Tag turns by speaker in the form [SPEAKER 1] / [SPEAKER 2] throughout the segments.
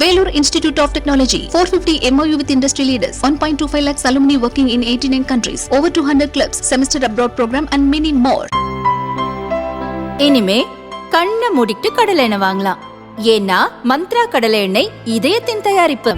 [SPEAKER 1] Vellore Institute of Technology, 450 MOU with industry leaders, 1.25 lakhs alumni working in 89 countries, over 200 clubs, semester abroad program and many more.
[SPEAKER 2] இனிமே கண்ணை மூடிட்டு கடலை எண்ணெய் வாங்கலாம். ஏன்னா மந்த்ரா கடலை எண்ணெய் இதயத்தின் தயாரிப்பு.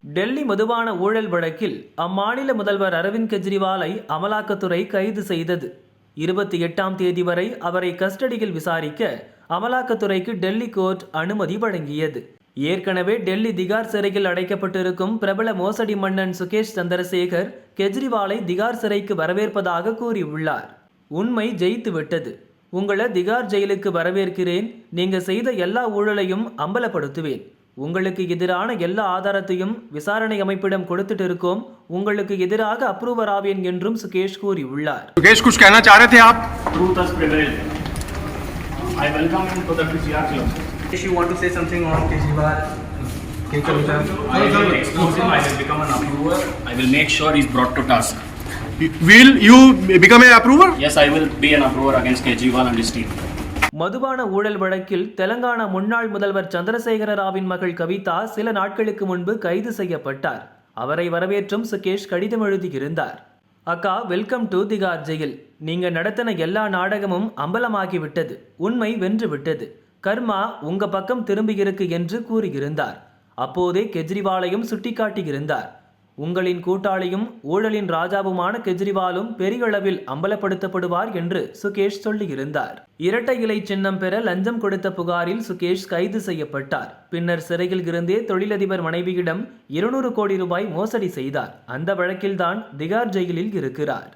[SPEAKER 3] டெல்லி மதுபான ஊழல் வழக்கில் அம்மாநில முதல்வர் அரவிந்த் கெஜ்ரிவாலை அமலாக்கத்துறை கைது செய்தது. இருபத்தி எட்டாம் தேதி வரை அவரை கஸ்டடியில் விசாரிக்க அமலாக்கத்துறைக்கு டெல்லி கோர்ட் அனுமதி வழங்கியது. ஏற்கனவே டெல்லி திகார் சிறையில் அடைக்கப்பட்டிருக்கும் பிரபல மோசடி மன்னன் சுகேஷ் சந்திரசேகர் கெஜ்ரிவாலை திகார் சிறைக்கு வரவேற்பதாக கூறியுள்ளார். உண்மை ஜெயித்து விட்டது உங்களை திகார் ஜெயிலுக்கு வரவேற்கிறேன். நீங்க செய்த எல்லா ஊழலையும் அம்பலப்படுத்துவேன். உங்களுக்கு எதிரான எல்லா ஆதாரத்தையும் விசாரணை அமைப்பிடம் கொடுத்துட்டு இருக்கோம் உங்களுக்கு எதிராக அப்ரூவர் ஆவேன் என்றும் சுகேஷ் கூறியுள்ளார்.
[SPEAKER 4] சுகேஷ் குஷ் கேனா
[SPEAKER 5] சாரே தே ஆப் I welcome him to the PCR club.
[SPEAKER 6] If you want to say something on Kejriwal,
[SPEAKER 5] I will expose him, I will become an approver, I will make sure he's brought to task.
[SPEAKER 4] will you become a approver
[SPEAKER 5] Yes, I will be an approver against Kejriwal and his team.
[SPEAKER 3] மதுபான ஊழல் வழக்கில் தெலங்கானா முன்னாள் முதல்வர் சந்திரசேகர ராவின் மகள் கவிதா சில நாட்களுக்கு முன்பு கைது செய்யப்பட்டார் அவரை வரவேற்றும் சுகேஷ் கடிதம் எழுதியிருந்தார் அக்கா வெல்கம் டு தி ஜெயில் நீங்கள் நடத்தின எல்லா நாடகமும் அம்பலமாகிவிட்டது. உண்மை வென்று விட்டது கர்மா உங்க பக்கம் திரும்பியிருக்கு என்று கூறியிருந்தார். அப்போதே கெஜ்ரிவாலையும் சுட்டிக்காட்டியிருந்தார். உங்களின் கூட்டாளியும் ஊழலின் ராஜாவுமான கெஜ்ரிவாலும் பெரியளவில் அம்பலப்படுத்தப்படுவார் என்று சுகேஷ் சொல்லியிருந்தார். இரட்டை இலை சின்னம் பெற லஞ்சம் கொடுத்த புகாரில் சுகேஷ் கைது செய்யப்பட்டார். பின்னர் சிறையில் இருந்தே தொழிலதிபர் மனைவியிடம் இருநூறு கோடி ரூபாய் மோசடி செய்தார். அந்த வழக்கில்தான் திகார் ஜெயிலில் இருக்கிறார்.